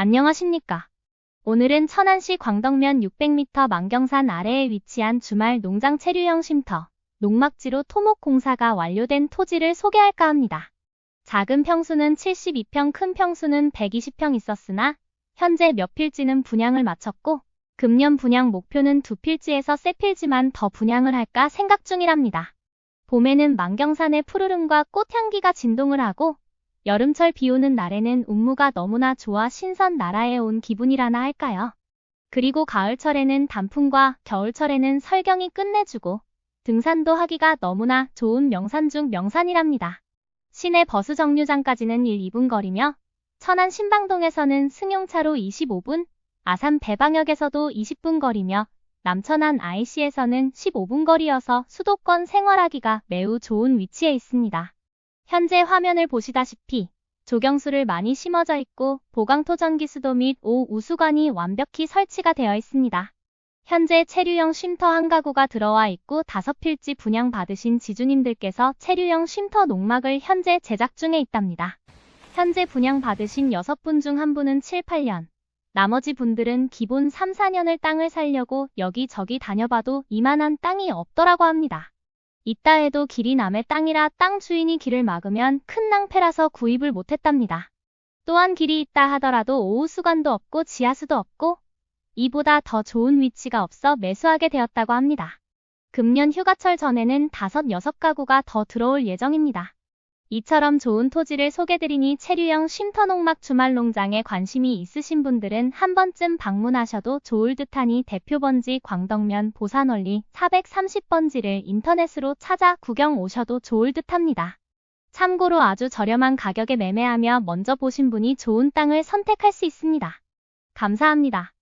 안녕하십니까. 오늘은 천안시 광덕면 600m 만경산 아래에 위치한 주말 농장 체류형 쉼터, 농막지로 토목 공사가 완료된 토지를 소개할까 합니다. 작은 평수는 72평, 큰 평수는 120평 있었으나 현재 몇 필지는 분양을 마쳤고 금년 분양 목표는 두 필지에서 세 필지만 더 분양을 할까 생각 중이랍니다. 봄에는 만경산의 푸르름과 꽃향기가 진동을 하고 여름철 비 오는 날에는 운무가 너무나 좋아 신선 나라에 온 기분이라나 할까요? 그리고 가을철에는 단풍과 겨울철에는 설경이 끝내주고 등산도 하기가 너무나 좋은 명산 중 명산이랍니다. 시내 버스 정류장까지는 1, 2분 거리며 천안 신방동에서는 승용차로 25분, 아산 배방역에서도 20분 거리며 남천안 IC에서는 15분 거리여서 수도권 생활하기가 매우 좋은 위치에 있습니다. 현재 화면을 보시다시피 조경수를 많이 심어져 있고 보강토 전기수도 및 오우수관이 완벽히 설치가 되어 있습니다. 현재 체류형 쉼터 한 가구가 들어와 있고 다섯 필지 분양 받으신 지주님들께서 체류형 쉼터 농막을 현재 제작 중에 있답니다. 현재 분양 받으신 6분 중 한 분은 7, 8년, 나머지 분들은 기본 3, 4년을 땅을 살려고 여기저기 다녀봐도 이만한 땅이 없더라고 합니다. 있다 해도 길이 남의 땅이라 땅 주인이 길을 막으면 큰 낭패라서 구입을 못했답니다. 또한 길이 있다 하더라도 오후수관도 없고 지하수도 없고 이보다 더 좋은 위치가 없어 매수하게 되었다고 합니다. 금년 휴가철 전에는 다섯 여섯 가구가 더 들어올 예정입니다. 이처럼 좋은 토지를 소개드리니 체류형 쉼터 농막 주말 농장에 관심이 있으신 분들은 한 번쯤 방문하셔도 좋을 듯하니 대표 번지 광덕면 보산원리 430번지를 인터넷으로 찾아 구경 오셔도 좋을 듯합니다. 참고로 아주 저렴한 가격에 매매하며 먼저 보신 분이 좋은 땅을 선택할 수 있습니다. 감사합니다.